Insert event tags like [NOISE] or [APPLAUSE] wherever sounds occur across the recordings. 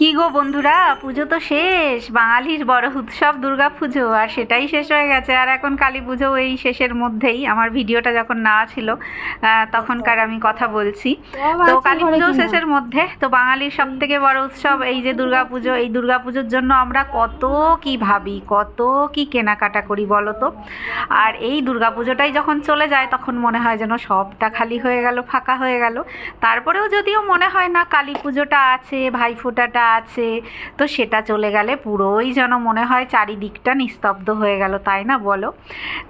কি গো বন্ধুরা পুজো তো শেষ। বাঙালির বড় উৎসব দুর্গা পুজো আর সেটাই শেষ হয়ে গেছে। আর এখন কালী পুজো এই শেষের মধ্যেই। আমার ভিডিওটা যখন না ছিল তখনকার আমি কথা বলছি। তো কালী পুজো শেষের মধ্যে তো বাঙালির সব থেকে বড় উৎসব এই যে দুর্গা পুজো এই দুর্গা পুজোর জন্য আমরা কত কি ভাবি কত কি কেনাকাটা করি বলো তো? আর এই দুর্গা পুজোটাই যখন চলে যায় তখন মনে হয় যেন সবটা খালি হয়ে গেল ফাঁকা হয়ে গেল। তারপরেও যদিও মনে হয় না কালী পুজোটা আছে ভাইফোঁটাটা আছে। তো সেটা চলে গেলে পুরোই যেন মনে হয় চারিদিকটা নিস্তব্ধ হয়ে গেল, তাই না বলো?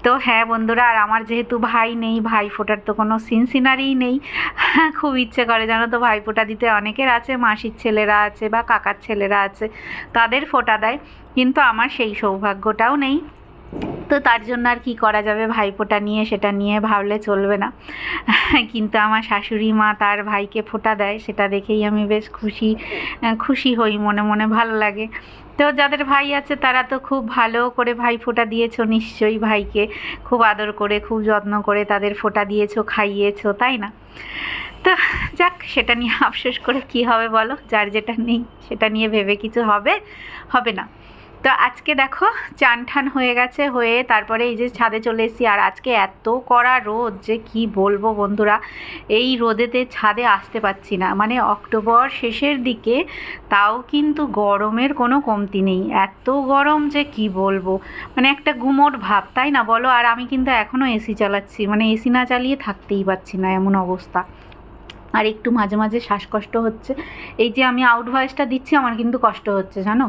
তো হ্যাঁ বন্ধুরা, আর আমার যেহেতু ভাই নেই ভাই ফোটার তো কোনো সিন সিনারিই নেই। [LAUGHS] খুব ইচ্ছে করে জানো তো ভাই ফোটা দিতে অনেকের আছে, মাসির ছেলেরা আছে বা কাকার ছেলেরা আছে, তাদের ফোটা দেয়। কিন্তু আমার সেই সৌভাগ্যটাও নেই। তো তার জন্য আর কি করা যাবে? ভাইফোঁটা নিয়ে, সেটা নিয়ে ভাবলে চলবে না। কিন্তু আমার শাশুড়ি মা তার ভাইকে ফোঁটা দেয়, সেটা দেখেই আমি বেশ খুশি খুশি হই, মনে মনে ভালো লাগে। তো যাদের ভাই আছে, তারা তো খুব ভালো করে ভাই ফোঁটা দিয়েছ নিশ্চয়ই ভাইকে। খুব আদর করে, খুব যত্ন করে তাদের ফোঁটা দিয়েছ, খাইয়েছো, তাই না? তো যাক, সেটা নিয়ে [LAUGHS] আফসোস করে কি হবে বলো? যার যেটা নেই, সেটা নিয়ে ভেবে কিছু হবে? হবে না। তো আজকে দেখো চান ঠান হয়ে গেছে হয়ে তারপরে এই যে ছাদে চলে এসেছি। আর আজকে এত কড়া রোদ যে কি বলব বন্ধুরা, এই রোদেতে ছাদে আসতে পারছি না। মানে অক্টোবর শেষের দিকে তাও কিন্তু গরমের কোনো কমতি নেই। এত গরম যে কি বলব? মানে একটা গুমোট ভাব, তাই না বলো? আর আমি কিন্তু এখনও এসি চালাচ্ছি। মানে এসি না চালিয়ে থাকতেই পারছি না এমন অবস্থা। আর একটু মাঝে মাঝে শ্বাসকষ্ট হচ্ছে। এই যে আমি আউট ভয়েসটা দিচ্ছি, আমার কিন্তু কষ্ট হচ্ছে, জানো?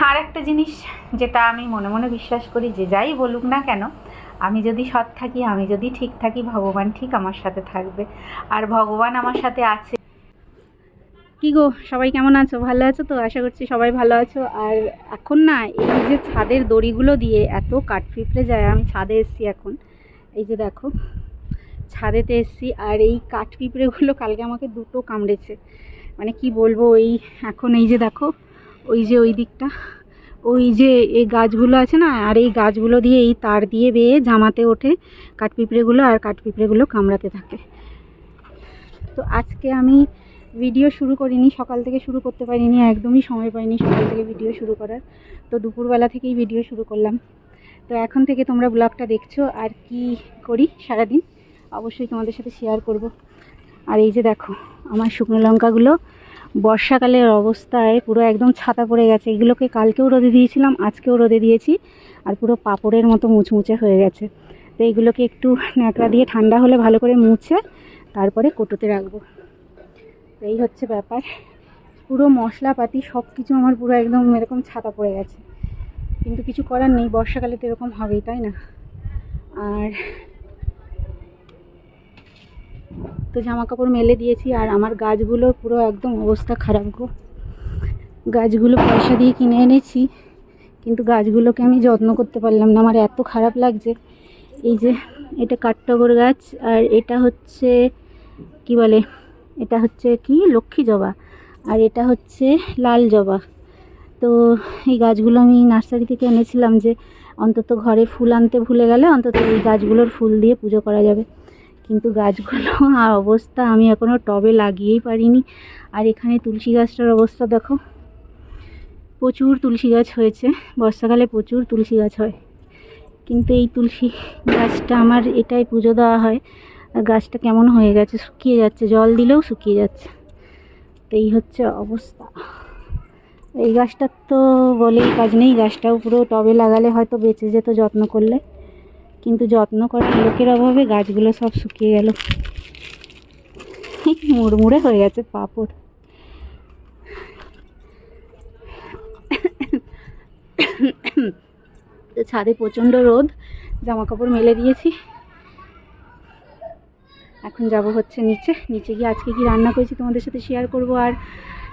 আর একটা জিনিস যেটা আমি মনে মনে বিশ্বাস করি, যে যাই বলুক না কেন, আমি যদি সৎ থাকি, আমি যদি ঠিক থাকি, ভগবান ঠিক আমার সাথে থাকবে। আর ভগবান আমার সাথে আছে। কি গো, সবাই কেমন আছো? ভালো আছো তো? আশা করছি সবাই ভালো আছো। আর এখন না, এই যে ছাদের দড়িগুলো দিয়ে এত কাঠপিঁপড়ে যায়, আমি ছাদে এসছি এখন। এই যে দেখো ছাদেতে এসছি। আর এই কাঠপিঁপড়েগুলো কালকে আমাকে দুটো কামড়েছে। মানে কি বলব, এই এখন এই যে দেখো ওই যে ওই দিকটা। ওই যে এই গাছগুলো আছে না, আর এই গাছগুলো দিয়ে এই তার দিয়ে বেয়ে জামাতে ওঠে কাঠপিঁপড়েগুলো আর কাঠপিঁপড়েগুলো কামড়াতে থাকে। তো আজকে আমি ভিডিও শুরু করিনি, সকাল থেকে শুরু করতে পারিনি, একদমই সময় পাইনি সকাল থেকে ভিডিও শুরু করার। তো দুপুরবেলা থেকেই ভিডিও শুরু করলাম। তো এখন থেকে তোমরা ব্লগটা দেখছ আর কি করি সারাদিন, অবশ্যই তোমাদের সাথে শেয়ার করব। আর এই যে দেখো, আমার শুকনো লঙ্কাগুলো বর্ষাকালের অবস্থায় পুরো একদম ছাতা পড়ে গেছে। এগুলোকে কালকেও রোদে দিয়েছিলাম, আজকেও রোদে দিয়েছি আর পুরো পাপড়ের মতো মুচমুচে হয়ে গেছে। তো এইগুলোকে একটু ন্যাকড়া দিয়ে ঠান্ডা হলে ভালো করে মুছে তারপরে কোটোতে রাখব। এই হচ্ছে ব্যাপার। পুরো মশলাপাতি সব কিছু আমার পুরো একদম এরকম ছাতা পড়ে গেছে। কিন্তু কিছু করার নেই, বর্ষাকালে তো এরকম হবেই, তাই না? আর তো জামা কাপড় মেলে দিয়েছি আর আমার গাছগুলোর পুরো একদম অবস্থা খারাপ গো। গাছগুলো পয়সা দিয়ে কিনে এনেছি, কিন্তু গাছগুলোকে আমি যত্ন করতে পারলাম না। আমার এত খারাপ লাগছে। এই যে, এটা কাঠটগর গাছ আর এটা হচ্ছে, কি বলে, এটা হচ্ছে কি? লক্ষ্মী জবা। আর এটা হচ্ছে লাল জবা। তো এই গাছগুলো আমি নার্সারি থেকে এনেছিলাম যে, অন্তত ঘরে ফুল আনতে ভুলে গেলে অন্তত এই গাছগুলোর ফুল দিয়ে পুজো করা যাবে। কিন্তু গাছগুলো, [LAUGHS] আর অবস্থা আমি এখনও টবে লাগিয়েই পারিনি। আর এখানে তুলসী গাছটার অবস্থা দেখো। প্রচুর তুলসী গাছ হয়েছে। বর্ষাকালে প্রচুর তুলসী গাছ হয়। কিন্তু এই তুলসী গাছটা আমার এটাই পুজো দেওয়া হয়। আর গাছটা কেমন হয়ে গেছে? শুকিয়ে যাচ্ছে। জল দিলেও শুকিয়ে যাচ্ছে। তো এই হচ্ছে অবস্থা। এই গাছটার তো বলেই কাজ নেই। গাছটাও পুরো টবে লাগালে হয়তো বেঁচে যেত যত্ন করলে। কিন্তু যত্ন করার লোকের অভাবে গাছগুলো সব শুকিয়ে গেল। মুড়মুড়ে হয়ে গেছে পাপড়। তো ছাদে প্রচণ্ড রোদ জামা কাপড় মেলে দিয়েছি। এখন যাব হচ্ছে নিচে। নিচে গিয়ে আজকে কি রান্না করেছি তোমাদের সাথে শেয়ার করব আর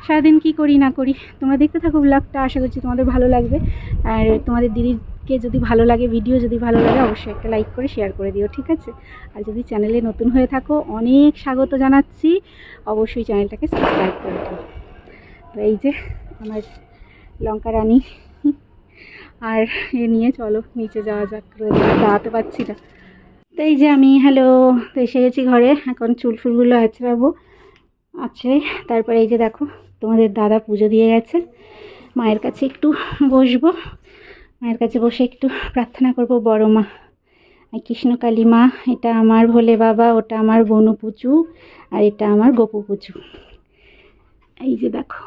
সারাদিন কি করি না করি। তোমরা দেখতে থাকো ব্লগটা আশা করছি তোমাদের ভালো লাগবে। আর তোমাদের দিদিকে যদি ভালো লাগে ভিডিও যদি ভালো লাগে, অবশ্যই একটা লাইক করে শেয়ার করে দিও, ঠিক আছে? আর যদি চ্যানেলে নতুন হয়ে থাকো, অনেক স্বাগত জানাচ্ছি। অবশ্যই চ্যানেলটাকে সাবস্ক্রাইব করে দিও। তো এই যে আমার লঙ্কা রানী। আর এ নিয়ে চলো, নিচে যাওয়া যাক দাঁড়াতে পারছি না। তো এই যে আমি হ্যালো তো এসে গেছি ঘরে। এখন চুল ফুলগুলো আঁচড়াবো আছে। তারপরে এই যে দেখো, তোমাদের দাদা পুজো দিয়ে গেছে। মায়ের কাছে একটু বসবো। মায়ের কাছে বসে একটু প্রার্থনা করব, বড় মা। আর কৃষ্ণকালী মা, এটা আমার ভোলে বাবা, ওটা আমার বনু পুচু, আর এটা আমার গোপু পুচু। এই যে দেখো।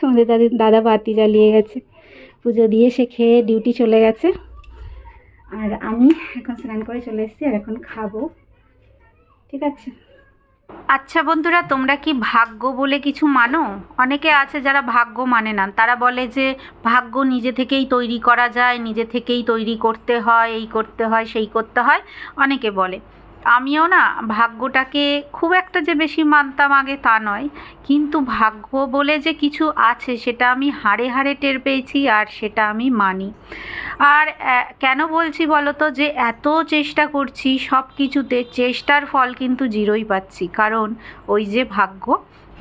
তোমাদের দাদা দাদা বাতি জ্বালিয়ে গেছে। পুজো দিয়ে সে খেয়ে ডিউটি চলে গেছে। আর আমি এখন স্নান করে চলে এসেছি, আর এখন খাব। ঠিক আছে? আচ্ছা বন্ধুরা, তোমরা কি ভাগ্য বলে কিছু মানো? অনেকে আছে যারা ভাগ্য মানে না। তারা বলে যে ভাগ্য নিজে থেকেই তৈরি করা যায়, নিজে থেকেই তৈরি করতে হয়, এই করতে হয়, সেই করতে হয়। অনেকে বলে। আমিও না ভাগ্যটাকে খুব একটা যে বেশি মানতাম আগে তা নয়। কিন্তু ভাগ্য বলে যে কিছু আছে, সেটা আমি হাড়ে হাড়ে টের পেয়েছি আর সেটা আমি মানি। আর কেন বলছি বলো তো যে এত চেষ্টা করছি সব কিছুতে চেষ্টার ফল কিন্তু জিরোই পাচ্ছি। কারণ ওই যে ভাগ্য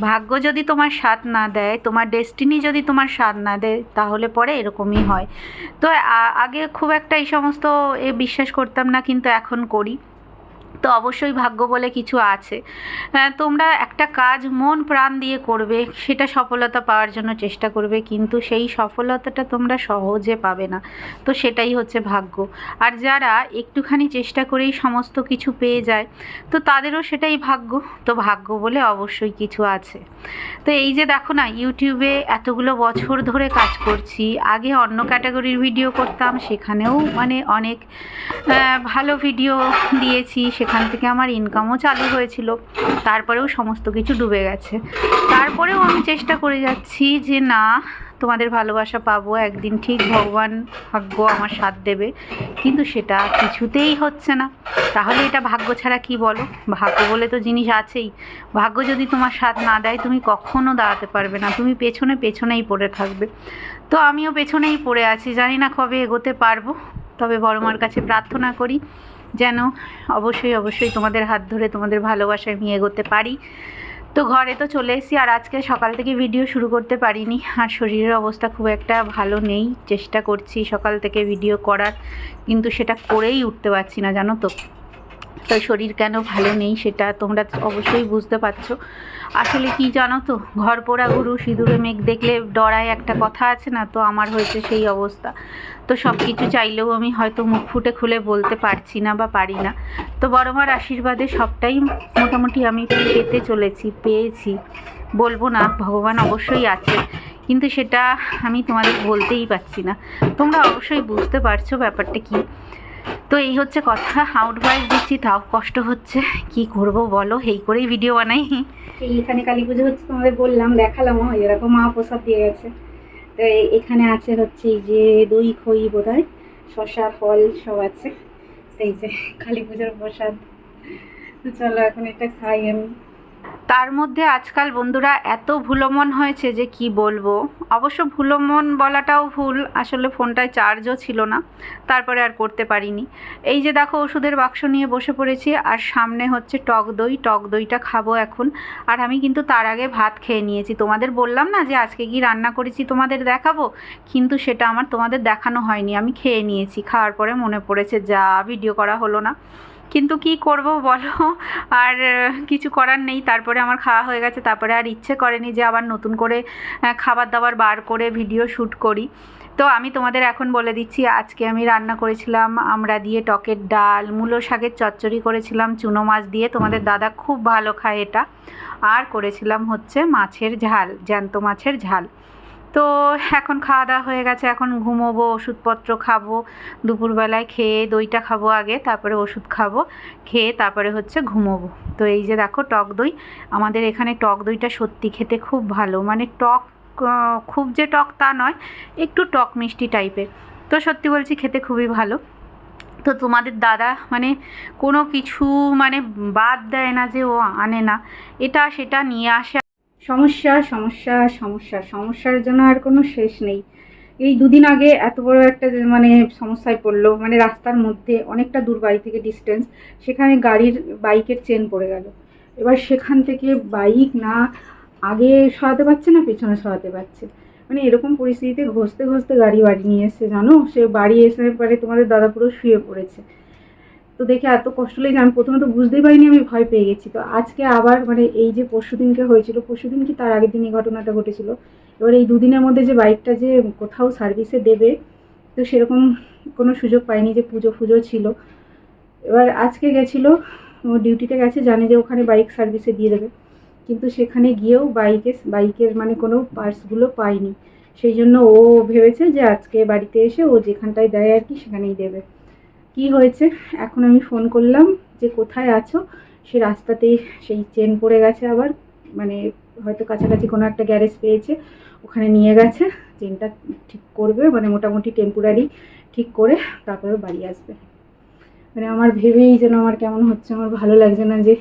ভাগ্য যদি তোমার সাথ না দেয়, তোমার ডেস্টিনি যদি তোমার সাথ না দেয়, তাহলে পরে এরকমই হয়। তো আগে খুব একটা এই সমস্ত এ বিশ্বাস করতাম না, কিন্তু এখন করি। তো অবশ্যই ভাগ্য বলে কিছু আছে। তোমরা একটা কাজ মন প্রাণ দিয়ে করবে, সেটা সফলতা পাওয়ার জন্য চেষ্টা করবে, কিন্তু সেই সফলতাটা তোমরা সহজে পাবে না। তো সেটাই হচ্ছে ভাগ্য। আর যারা একটুখানি চেষ্টা করেই সমস্ত কিছু পেয়ে যায়, তো তাদেরও সেটাই ভাগ্য। তো ভাগ্য বলে অবশ্যই কিছু আছে। তো এই যে দেখো না, ইউটিউবে এতগুলো বছর ধরে কাজ করছি, আগে অন্য ক্যাটাগরির ভিডিও করতাম, সেখানেও মানে অনেক ভালো ভিডিও দিয়েছি সেখান থেকে আমার ইনকামও চালু হয়েছিল। তারপরেও সমস্ত কিছু ডুবে গেছে। তারপরেও আমি চেষ্টা করে যাচ্ছি যে, না, তোমাদের ভালোবাসা পাবো, একদিন ঠিক ভগবান ভাগ্য আমার সাথ দেবে। কিন্তু সেটা কিছুতেই হচ্ছে না। তাহলে এটা ভাগ্য ছাড়া কি বলো? ভাগ্য বলে তো জিনিস আছেই। ভাগ্য যদি তোমার সাথ না দেয়, তুমি কখনো দাঁড়াতে পারবে না। তুমি পেছনে পেছনেই পড়ে থাকবে। তো আমিও পেছনেই পড়ে আছি। জানি না কবে এগোতে পারব। তবে বড়মার কাছে প্রার্থনা করি যেন অবশ্যই অবশ্যই তোমাদের হাত ধরে তোমাদের ভালোবাসায় নিয়ে এগোতে পারি। তো ঘরে তো চলে এসেছি আর আজকে সকাল থেকে ভিডিও শুরু করতে পারিনি। আর শরীরের অবস্থা খুব একটা ভালো নেই। চেষ্টা করছি সকাল থেকে ভিডিও করার। কিন্তু সেটা করেই উঠতে পারছি না, জানো তো। তো শরীর কেন ভালো নেই সেটা তোমরা অবশ্যই বুঝতে পারছ। আসলে কি জানো তো, ঘর পোড়া গরু সিঁদুরে মেঘ দেখলে ডরায় একটা কথা আছে না, তো আমার হয়েছে সেই অবস্থা। তো সব কিছু চাইলেও আমি হয়তো মুখ ফুটে খুলে বলতে পারছি না বা পারি না। তো বড় মার আশীর্বাদে সবটাই মোটামুটি আমি পেতে চলেছি, পেয়েছি। বলব না, ভগবান অবশ্যই আছে, কিন্তু সেটা আমি তোমাদের বলতেই পারছি না। তোমরা অবশ্যই বুঝতে পারছ ব্যাপারটা কি। তো এই হচ্ছে কথা আউট ভয়েস দিচ্ছি, তাও কষ্ট হচ্ছে। কি করব বলো, এই করেই ভিডিও বানাই। এখানে কালী পুজো হচ্ছে তোমাদের বললাম, দেখালাম এরকম মা প্রসাদ দিয়ে গেছে। তো এখানে আছে হচ্ছে এই যে দই, খই বোধ হয় শশা ফল সব আছে। এই যে কালী পুজোর প্রসাদ। তো চলো এখন এটা খাই আমি। তার মধ্যে আজকাল বন্ধুরা এত ভুলমন হয়েছে যে কি বলব? অবশ্য ভুলমন বলাটাও ভুল, আসলে ফোনটায় চার্জও ছিল না, তারপরে আর করতে পারিনি। এই যে দেখো, ওষুধের বাক্স নিয়ে বসে পড়েছি, আর সামনে হচ্ছে টক দই, টক দইটা খাব এখন। আর আমি কিন্তু তার আগে ভাত খেয়ে নিয়েছি। তোমাদের বললাম না যে আজকে কি রান্না করেছি তোমাদের দেখাবো? কিন্তু সেটা আমার তোমাদের দেখানো হয়নি, আমি খেয়ে নিয়েছি। খাওয়ার পরে মনে পড়েছে, যা ভিডিও করা হলো না। কিন্তু কি করব বলো? আর কিছু করার নেই। তারপরে আমার খাওয়া হয়ে গেছে। তারপরে আর ইচ্ছে করেনি যে আবার নতুন করে খাবার দাবার বার করে ভিডিও শ্যুট করি। তো আমি তোমাদের এখন বলে দিচ্ছি, আজকে আমি রান্না করেছিলাম আমরা দিয়ে টকের ডাল, মূলো শাকের চচ্চড়ি করেছিলাম, চুনো মাছ দিয়ে। তোমাদের দাদা খুব ভালো খায় এটা। আর করেছিলাম হচ্ছে মাছের ঝাল, জ্যান্ত মাছের ঝাল। তো এখন খাওয়া দাওয়া হয়ে গেছে, এখন ঘুমোবো, ওষুধপত্র খাব, দুপুরবেলায় খেয়ে দইটা খাব আগে, তারপরে ওষুধ খাব, খেয়ে তারপরে হচ্ছে ঘুমোবো। তো এই যে দেখো টক দই, আমাদের এখানে টক দইটা সত্যি খেতে খুব ভালো মানে টক খুব যে টক তা নয়, একটু টক মিষ্টি টাইপের। তো সত্যি বলছি খেতে খুবই ভালো। তো তোমাদের দাদা মানে কোনো কিছু মানে বাদ দেয় না যে ও আনে না, এটা সেটা নিয়ে আসে সমস্যা সমস্যা সমস্যা, সমস্যার জন্য আর কোনো শেষ নেই। এই দুদিন আগে এত বড় একটা মানে সমস্যায় পড়ল মানে রাস্তার মধ্যে অনেকটা দূর বাড়ি থেকে ডিস্টেন্স সেখানে গাড়ির বাইকের চেন পড়ে গেল। এবার সেখান থেকে বাইক না আগে সরাতে পারছে না, পেছনে সরাতে পারছে। মানে এরকম পরিস্থিতিতে ঘষতে ঘষতে গাড়ি বাড়ি নিয়ে এসছে, জানো? সে বাড়ি এসে পরে তোমাদের দাদা পুরো শুয়ে পড়েছে। তো দেখে এত কষ্ট লেগেছে, আমি প্রথমে তো বুঝতেই পারিনি, আমি ভয় পেয়ে গেছি। তো আজকে আবার মানে এই যে পরশু দিনকে হয়েছিল পরশু দিন কি তার আগের দিন এই ঘটনাটা ঘটেছিল? এবার এই দুদিনের মধ্যে যে বাইকটা যে কোথাও সার্ভিসে দেবে, তো সেরকম কোনো সুযোগ পাইনি যে পুজো ফুজো ছিল। এবার আজকে গেছিল, ও ডিউটিতে গেছে, জানে যে ওখানে বাইক সার্ভিসে দিয়ে দেবে। কিন্তু সেখানে গিয়েও বাইকে, বাইকের মানে কোনো পার্টসগুলো পাইনি সেই জন্য ও ভেবেছে যে আজকে বাড়িতে এসে ও যেখানটায় দেয় আর কি, সেখানেই দেবে। কি হয়েছে? এখন আমি ফোন করলাম যে কোথায় আছো? সে রাস্তাতেই সেই চেন পড়ে গেছে আবার মানে হয়তো কাছাকাছি কোনো একটা গ্যারেজ পেয়েছে, ওখানে নিয়ে গেছে চেনটা ঠিক করবে মানে মোটামুটি টেম্পোরারি ঠিক করে তারপরে বাড়ি আসবে। মানে আমার ভেবেই যেন আমার কেমন হচ্ছে, আমার ভালো লাগছে না যে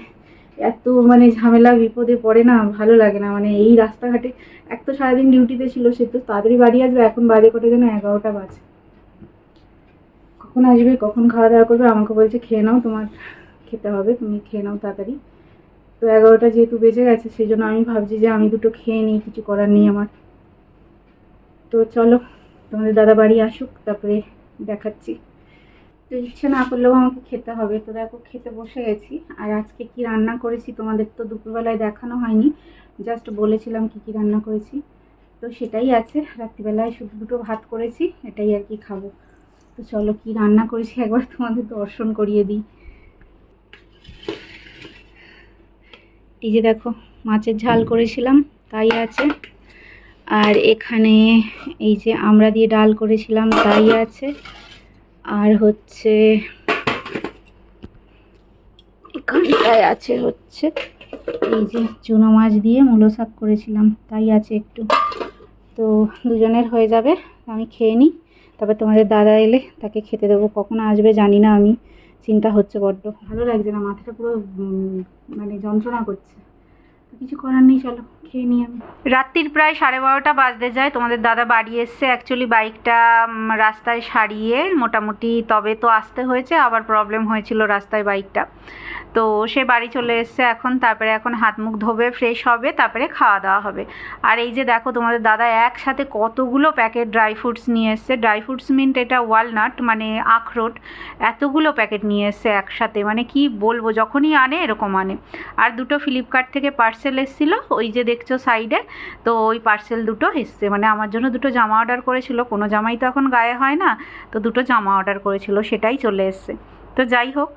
এত মানে ঝামেলা, বিপদে পড়ে না, ভালো লাগে না। মানে এই রাস্তাঘাটে, এক তো সারাদিন ডিউটিতে ছিল, সে তো তাড়াতাড়ি বাড়ি আসবে, এখন বাজে কটা যেন এগারোটা বাজে। কখন আসবে, কখন খাওয়া দাওয়া করবে, আমাকে বলছে খেয়ে নাও, তোমার খেতে হবে, তুমি খেয়ে নাও তাড়াতাড়ি। তো এগারোটা যেহেতু বেজে গেছে, সেই জন্য আমি ভাবছি যে আমি দুটো খেয়ে নিই, কিছু করার নেই আমার। তো চলো, তোমাদের দাদা বাড়ি আসুক, তারপরে দেখাচ্ছি। তো ইচ্ছে না করলেও আমাকে খেতে হবে। তো দেখো, খেতে বসে গেছি। আর আজকে কি রান্না করেছি তোমাদের তো দুপুরবেলায় দেখানো হয়নি। জাস্ট বলেছিলাম কি কি রান্না করেছি। তো সেটাই আছে। রাত্রিবেলায় শুধু দুটো ভাত করেছি, এটাই আর কি খাব। তো চলো কি রান্না করেছি একবার তোমাদের দর্শন করিয়ে দিই। এই যে দেখো, মাছের ঝাল করেছিলাম, তাই আছে। আর এখানে এই যে আমরা দিয়ে ডাল করেছিলাম, তাই আছে। আর হচ্ছে এখানটায় আছে হচ্ছে। এই যে চুনো মাছ দিয়ে মূলো শাক করেছিলাম, তাই আছে একটু। তো দুজনের হয়ে যাবে, আমি খেয়ে নিই। তারপর তোমাদের দাদা এলে তাকে খেতে দেবো। কখন আসবে জানি না আমি। চিন্তা হচ্ছে বড্ড। ভালো লাগছে না, মাথাটা পুরো মানে যন্ত্রণা করছে। কিছু করার নেই, চলো, খেয়ে নিই আমি। রাত্রির প্রায় সাড়ে বারোটা বাজতে যায়, তোমাদের দাদা বাড়ি এসছে। অ্যাকচুয়ালি বাইকটা রাস্তায় সারিয়ে মোটামুটি তবে তো আসতে হয়েছে, আবার প্রবলেম হয়েছিল রাস্তায় বাইকটা তো সে বাড়ি চলে এসছে এখন, তারপরে এখন হাত মুখ ধোবে ফ্রেশ হবে, তারপরে খাওয়া দাওয়া হবে। আর এই যে দেখো, তোমাদের দাদা একসাথে কতগুলো প্যাকেট ড্রাই ফ্রুটস নিয়ে এসছে। ড্রাই ফ্রুটস মিন্ট এটা ওয়ালনাট মানে আখরোট, এতগুলো প্যাকেট নিয়ে এসছে একসাথে। মানে কি বলব, যখনই আনে এরকম আনে। আর দুটো ফ্লিপকার্ট থেকে পার্সেল এসেছিল, ওই যে দেখছ সাইডে তো ওই পার্সেল দুটো এসছে। মানে আমার জন্য দুটো জামা অর্ডার করেছিল, কোনো জামাই তো এখন গায়ে হয় না, তো দুটো জামা অর্ডার করেছিল, সেটাই চলে এসছে। তো যাই হোক।